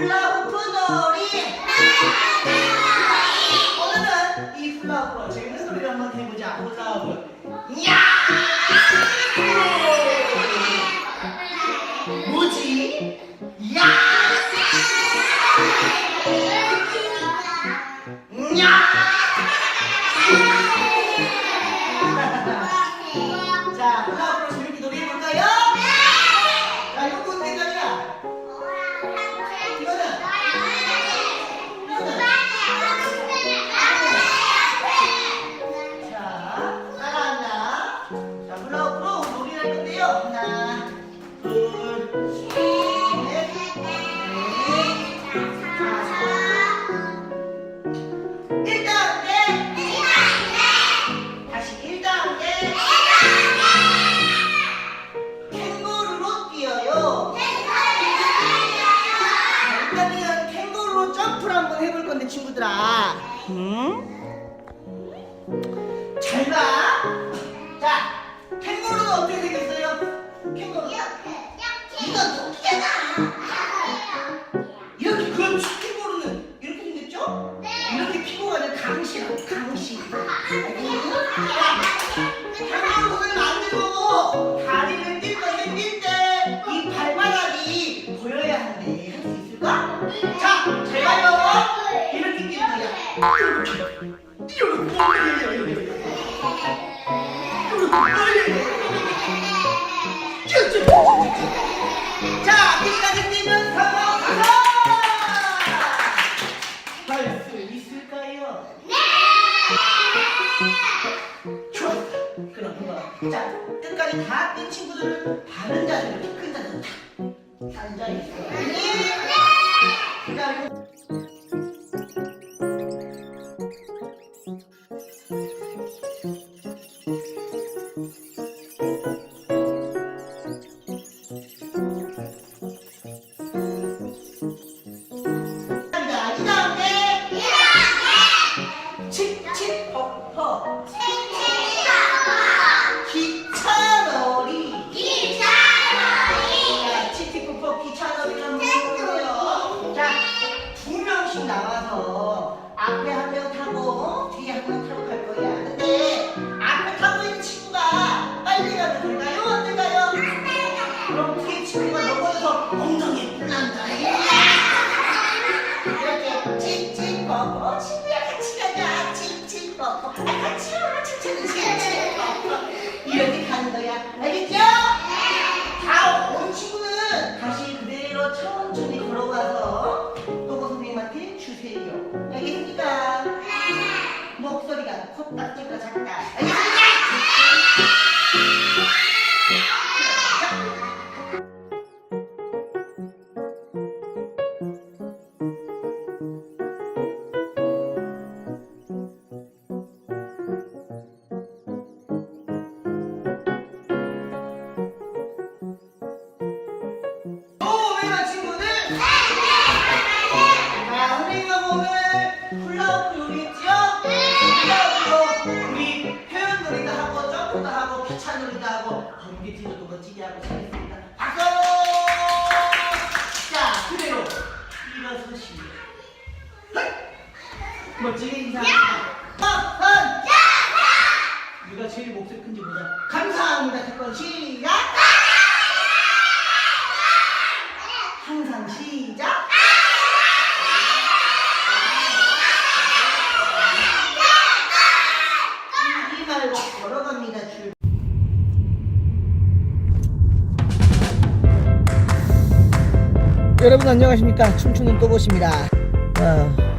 불러 우푸놀이 친구들아. 응? 잘 봐. 자, 캥거루는 어떻게 생겼어요? 캥거루. 이건 토끼잖아. 이렇게 그렇지. 캥거루는 이렇게 생겼죠? 네. 이렇게 피부가 아니라 강시라고 강시. 강시를 만들고 다리를 뛸 건데 뛸때이 발바닥이 보여야 하는데 할 수 있을까? 네. 자, 제가요. 자, 비가 생기면 사서 가서 할수 있을까요? 네! 그럼 한번 자, 끝까지 다뛴 친구들은 바른 자리로, 큰 자세로 딱 앉아 있어. 칠칠퍼퍼. 덕후도 하고 피찬놀이도 하고 팀도 멋지게 하고 잘했습니다. 박수! 자, 그대로 일어서시오. 멋지게 인사합니다. 박선! 누가 제일 목소리 큰지 보자. 감사합니다. 태권 시작! 여러분 안녕하십니까? 춤추는 또봇입니다. 어,